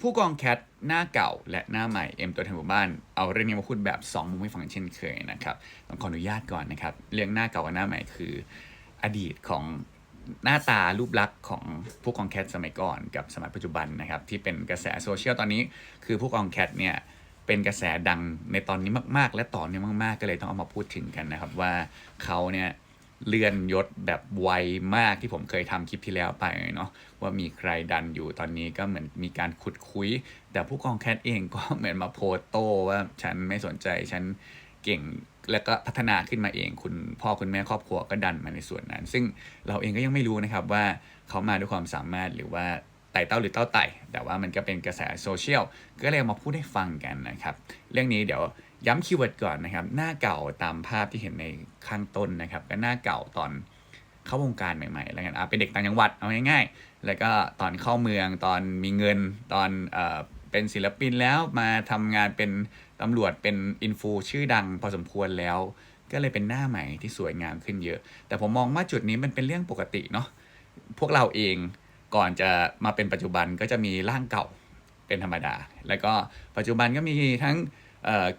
ผู้กองแคทหน้าเก่าและหน้าใหม่เอ็มตัวแทนหมู่บ้านเอาเรื่องนี้มาพูดแบบ 2 มุมให้ฟังเช่นเคยนะครับต้องขออนุญาตก่อนนะครับ เรื่องหน้าเก่ากับหน้าใหม่คือ อดีตของหน้าตารูปลักษณ์ของผู้กองแคทสมัยก่อนกับสมัยปัจจุบันนะครับ ที่เป็นกระแสโซเชียลตอนนี้ คือผู้กองแคทเนี่ยเป็นกระแสดังในตอนนี้มาก ๆ และต่อเนื่องมาก ๆ ก็เลยต้องเอามาพูดถึงกันนะครับ ว่าเขาเนี่ย เลื่อนยศแบบไวมากที่ผมเคยทำคลิปที่แล้วไปเนาะว่ามีใครดันอยู่ตอนนี้ก็เหมือนมีการขุดคุย แต่ผู้กองแคทเองก็เหมือนมาโพสโต้ว่าฉันไม่สนใจฉันเก่งแล้วก็พัฒนาขึ้นมาเองคุณพ่อคุณแม่ครอบครัวก็ดันมาในส่วนนั้น ซึ่งเราเองก็ยังไม่รู้นะครับว่าเขามาด้วยความสามารถหรือว่าไต่เต้าหรือเต้าไต่ แต่ว่ามันก็เป็นกระแสโซเชียลก็เลยมาพูดให้ฟังกันนะครับ เรื่องนี้เดี๋ยว ย้ำคีย์เวิร์ดก่อนนะครับ หน้าเก่าตามภาพที่เห็นในข้างต้นนะครับ ก็หน้าเก่าตอนเข้าวงการใหม่ๆแล้วกันอะเป็นเด็กต่างจังหวัดเอาง่ายๆ แล้วก็ตอนเข้าเมืองตอนมีเงินตอนเอ่อเป็นศิลปินแล้วมาทำงานเป็นตำรวจเป็นอินฟูชื่อดังพอสมควรแล้ว ก็เลยเป็นหน้าใหม่ที่สวยงามขึ้นเยอะ แต่ผมมองว่าจุดนี้มันเป็นเรื่องปกติเนาะพวกเราเองก่อนจะมาเป็นปัจจุบันก็จะมีร่างเก่าเป็นธรรมดา แล้วก็ปัจจุบันก็มีทั้ง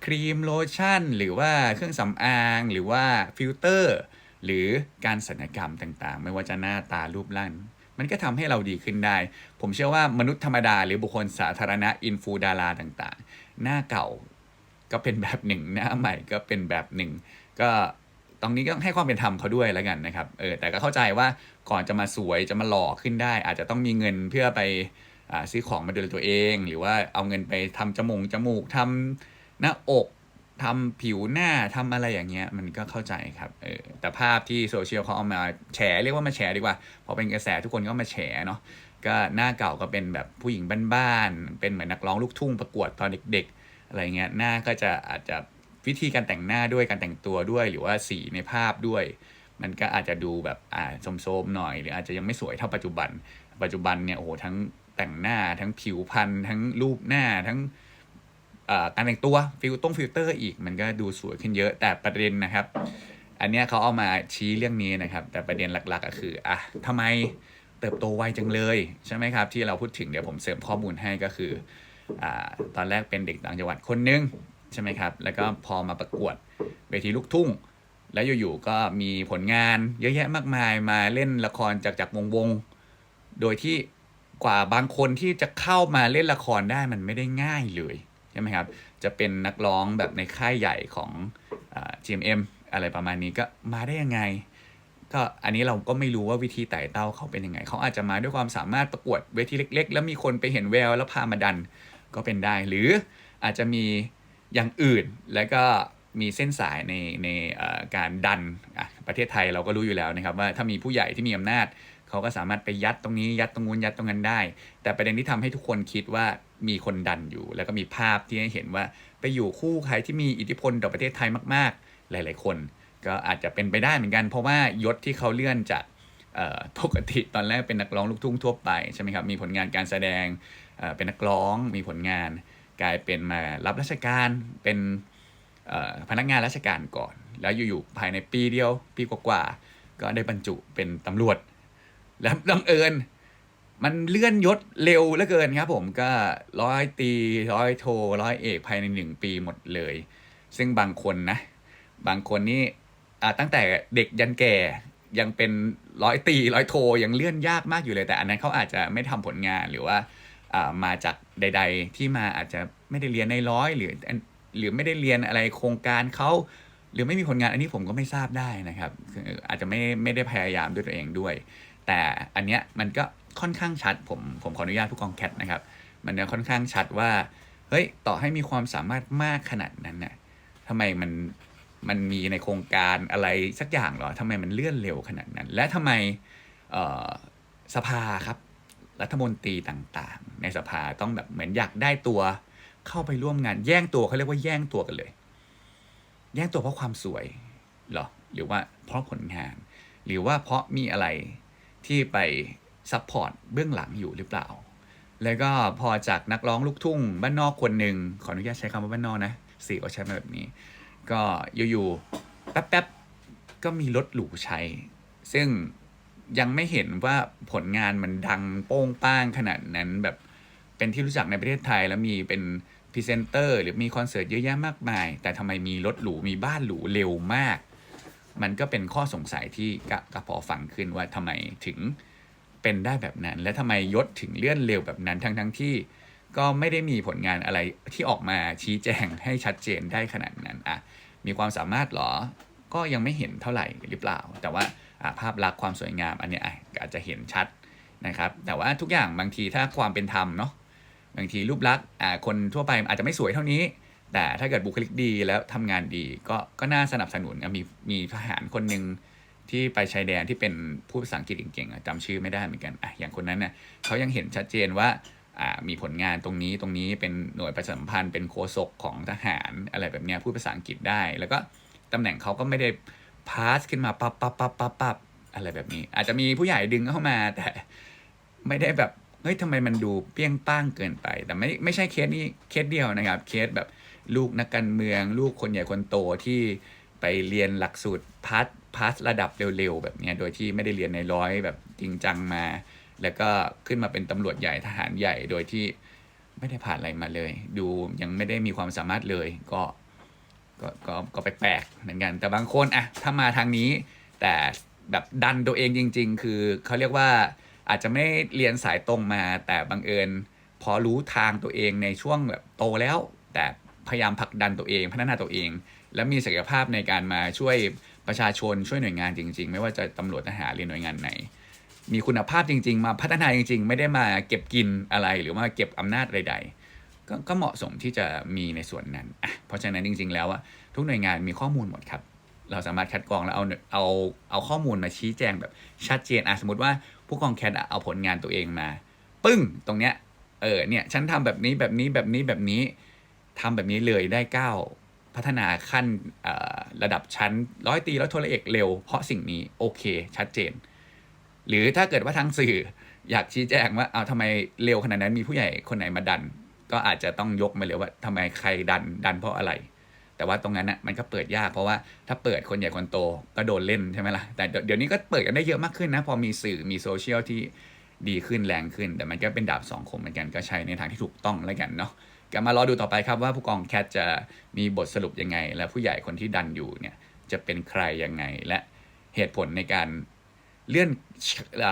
ครีมโลชั่น หรือว่าเครื่องสำอาง หรือว่าฟิลเตอร์ หรือการศัลยกรรมต่างๆ ไม่ว่าจะหน้าตารูปร่างมันก็ทำให้เราดีขึ้นได้ ผมเชื่อว่ามนุษย์ธรรมดาหรือบุคคลสาธารณะอินฟูดาราต่างๆ หน้าเก่าก็เป็นแบบหนึ่ง หน้าใหม่ก็เป็นแบบหนึ่ง ก็ตรงนี้ก็ให้ความเป็นธรรมเขาด้วยแล้วกันนะครับเออแต่ก็เข้าใจว่าก่อนจะมาสวยจะมาหล่อขึ้นได้ อาจจะต้องมีเงินเพื่อไปอซื้อของมาดูแลตัวเอง หรือว่าเอาเงินไปทำจมูกจมูกทำ หน้าอกทำผิวหน้าทำอะไรอย่างเงี้ยมันก็เข้าใจครับเออแต่ภาพที่โซเชียลเขาเอามาแฉเรียกว่ามาแฉดีกว่าพอเป็นกระแสทุกคนก็มาแฉเนาะก็หน้าเก่าก็เป็นแบบผู้หญิงบ้านๆเป็นเหมือนนักร้องลูกทุ่งประกวดตอนเด็ก ๆ อะไรเงี้ยหน้าก็จะอาจจะวิธีการแต่งหน้าด้วยการแต่งตัวด้วย หรือว่าสีในภาพด้วย มันก็อาจจะดูแบบอ่าโสมๆหน่อย หรืออาจจะยังไม่สวยเท่าปัจจุบัน ปัจจุบันเนี่ยโอ้โหทั้งแต่งหน้าทั้งผิวพรรณทั้งรูปหน้าทั้ง การแต่งตัวฟิลต้องฟิลเตอร์อีกมันก็ดูสวยขึ้นเยอะแต่ประเด็นนะครับ อันเนี้ยเขาเอามาชี้เรื่องนี้นะครับ แต่ประเด็นหลักๆก็คืออะทำไมเติบโตไวจังเลยใช่ไหมครับ ที่เราพูดถึงเดี๋ยวผมเสริมข้อมูลให้ก็คืออ่าตอนแรกเป็นเด็กต่างจังหวัดคนนึงใช่ไหมครับ แล้วก็พอมาประกวดเวทีลูกทุ่ง แล้วอยู่ๆก็มีผลงานเยอะแยะมากมายมาเล่นละครจากจากวงวงโดยที่กว่าบางคนที่จะเข้ามาเล่นละครได้มันไม่ได้ง่ายเลย ช่ไหมครับ จะเป็นนักร้องแบบในค่ายใหญ่ของอ GMM อะไรประมาณนี้ก็มาได้ยังไง ก็อันนี้เราก็ไม่รู้ว่าวิธีไต่เต้าเขาเป็นยังไง เขาอาจจะมาด้วยความสามารถประกวดเวทีเล็ก ๆ แล้วมีคนไปเห็นแววแล้วพามาดันก็เป็นได้ หรืออาจจะมีอย่างอื่นแล้วก็มีเส้นสายในในการดันประเทศไทยเราก็รู้อยู่แล้วนะครับ ว่าถ้ามีผู้ใหญ่ที่มีอำนาจ เขาก็สามารถไปยัดตรงนี้ยัดตรงนู้นยัดตรงนั้นได้ แต่ประเด็นที่ทำให้ทุกคนคิดว่า มีคนดันอยู่ แล้วก็มีภาพที่ให้เห็นว่าไปอยู่คู่ใครที่มีอิทธิพลต่อประเทศไทยมาก ๆ หลาย ๆ คน ก็อาจจะเป็นไปได้เหมือนกัน เพราะว่ายศที่เขาเลื่อนจากปกติตอนแรกเป็นนักร้องลูกทุ่งทั่วไปใช่ไหมครับมีผลงานการแสดงเป็นนักร้องมีผลงาน กลายเป็นมารับราชการเป็นพนักงานราชการก่อน แล้วอยู่ๆภายในปีเดียวปีกว่าๆก็ได้บรรจุเป็นตำรวจ แล้วบังเอิญ มันเลื่อนยศเร็วเหลือเกินครับผมก็ร้อยตีร้อยโทร้อยเอกภายในหนึ่งปีหมดเลย ซึ่งบางคนนะ บางคนนี่ตั้งแต่เด็กยันแก่ยังเป็นร้อยตีร้อยโทยังเลื่อนยากมากอยู่เลย แต่อันนั้นเขาอาจจะไม่ทำผลงานหรือว่ามาจากใด ๆ ที่มาอาจจะไม่ได้เรียนในร้อยหรือหรือไม่ได้เรียนอะไรโครงการเขาหรือไม่มีผลงานอันนี้ผมก็ไม่ทราบได้นะครับอาจจะไม่ไม่ได้พยายามด้วยตัวเองด้วย แต่อันเนี้ยมันก็ ค่อนข้างชัด ผมผมขออนุญาตผู้กองแคทนะครับ มันเนี่ยค่อนข้างชัดว่าเฮ้ยต่อให้มีความสามารถมากขนาดนั้นน่ะทำไมมันมันมีในโครงการอะไรสักอย่างหรอทำไมมันเลื่อนเร็วขนาดนั้น และทำไมสภาครับรัฐมนตรีต่างๆ ในสภาต้องแบบเหมือนอยากได้ตัวเข้าไปร่วมงานแย่งตัวเขาเรียกว่าแย่งตัวกันเลย แย่งตัวเพราะความสวยหรอหรือว่าเพราะผลงาน หรือว่าเพราะมีอะไรที่ไป ซัพพอร์ตเบื้องหลังอยู่หรือเปล่า แล้วก็พอจากนักร้องลูกทุ่งบ้านนอกคนหนึ่งขออนุญาตใช้คำว่าบ้านนอกนะสื่อก็ใช้มาแบบนี้ ก็อยู่ๆแป๊บๆก็มีรถหรูใช้ ซึ่งยังไม่เห็นว่าผลงานมันดังโป้งป้างขนาดนั้นแบบเป็นที่รู้จักในประเทศไทยแล้วมีเป็นพรีเซนเตอร์หรือมีคอนเสิร์ตเยอะแยะมากมาย แต่ทำไมมีรถหรูมีบ้านหรูเร็วมาก มันก็เป็นข้อสงสัยที่กะกะพอฟังขึ้นว่าทำไมถึง เป็นได้แบบนั้น และทำไมยศถึงเลื่อนเร็วแบบนั้นทั้งทั้งที่ ก็ไม่ได้มีผลงานอะไรที่ออกมาชี้แจงให้ชัดเจนได้ขนาดนั้นอะมีความสามารถหรอ ก็ยังไม่เห็นเท่าไหร่หรือเปล่า แต่ว่าภาพลักษณ์ความสวยงามอันนี้อาจจะเห็นชัดนะครับ แต่ว่าทุกอย่างบางทีถ้าความเป็นธรรมเนาะบางทีรูปลักษณ์คนทั่วไปอาจจะไม่สวยเท่านี้ แต่ถ้าเกิดบุคลิกดีแล้วทำงานดี ก็ก็น่าสนับสนุนมีมีทหารคนหนึ่ง ที่ไปชายแดนที่เป็นผู้ภาษาอังกฤษเก่งๆจำชื่อไม่ได้เหมือนกันอะอย่างคนนั้นเนี่ยเขายังเห็นชัดเจนว่าอ่ามีผลงานตรงนี้ตรงนี้เป็นหน่วยประชาสัมพันธ์เป็นโฆษกของทหารอะไรแบบเนี้ยพูดภาษาอังกฤษได้ แล้วก็ตำแหน่งเขาก็ไม่ได้พาสขึ้นมาปั๊บปั๊บปั๊บปั๊บปั๊บอะไรแบบนี้ อาจจะมีผู้ใหญ่ดึงเข้ามาแต่ไม่ได้แบบเฮ้ยทำไมมันดูเปี้ยงป้างเกินไป แต่ไม่ไม่ใช่เคสนี้เคสเดียวนะครับ เคสแบบลูกนักการเมือง ลูกคนใหญ่คนโตที่ ไปเรียนหลักสูตรพาสพาสระดับเร็วๆ แบบนี้โดยที่ไม่ได้เรียนในร้อยแบบจริงจังมา แล้วก็ขึ้นมาเป็นตำรวจใหญ่ทหารใหญ่โดยที่ไม่ได้ผ่านอะไรมาเลย ดูยังไม่ได้มีความสามารถเลยก็ก็ก็ก็แปลกๆเหมือนกัน แต่บางคนอะถ้ามาทางนี้ แต่แบบดันตัวเองจริง ๆ คือเขาเรียกว่าอาจจะไม่เรียนสายตรงมา แต่บังเอิญพอรู้ทางตัวเองในช่วงแบบโตแล้ว แต่พยายามผลักดันตัวเองพัฒนาตัวเอง แล้วมีศักยภาพในการมาช่วยประชาชนช่วยหน่วยงานจริง ๆ ไม่ว่าจะตำรวจทหารหรือหน่วยงานไหน มีคุณภาพจริง ๆ มาพัฒนาจริง ๆ ไม่ได้มาเก็บกินอะไรหรือว่าเก็บอำนาจใด ๆก็ก็เหมาะสมที่จะมีในส่วนนั้นอะเพราะฉะนั้นจริง ๆ แล้วอะทุกหน่วยงานมีข้อมูลหมดครับ เราสามารถคัดกรองแล้วเอาเอาเอาข้อมูลมาชี้แจงแบบชัดเจนอะสมมติว่าผู้กองแคทเอาผลงานตัวเองมา ปึ้งตรงเนี้ยเออเนี่ยฉันทำแบบนี้แบบนี้แบบนี้แบบนี้ทำแบบนี้เลยได้ก้า พัฒนาขั้นระดับชั้นร้อยตีร้อยโทรเอกเร็ว เพราะสิ่งนี้โอเค ชัดเจน หรือถ้าเกิดว่าทางสื่ออยากชี้แจงว่าเอาทำไมเร็วขนาดนั้นมีผู้ใหญ่คนไหนมาดัน ก็อาจจะต้องยกมาเลยว่าทำไมใครดันดันเพราะอะไร แต่ว่าตรงนั้นน่ะมันก็เปิดยากเพราะว่าถ้าเปิดคนใหญ่คนโตก็โดนเล่นใช่ไหมล่ะแต่เดี๋ยวนี้ก็เปิดกันได้เยอะมากขึ้นนะ พอมีสื่อมีโซเชียลที่ดีขึ้นแรงขึ้น แต่มันก็เป็นดาบสองคมเหมือนกันก็ใช้ในทางที่ถูกต้องแล้วกันเนาะ ก็มารอดูต่อไปครับว่าผู้กองแคทจะมีบทสรุปยังไง และผู้ใหญ่คนที่ดันอยู่เนี่ยจะเป็นใครยังไง และเหตุผลในการเลื่อน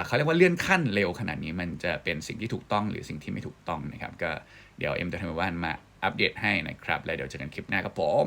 เขาเรียกว่าเลื่อนขั้นเร็วขนาดนี้มันจะเป็นสิ่งที่ถูกต้องหรือสิ่งที่ไม่ถูกต้องนะครับ ก็เดี๋ยวเอ็มจะทำวันมาอัปเดตให้นะครับ แล้วเดี๋ยวเจอกันคลิปหน้าครับผม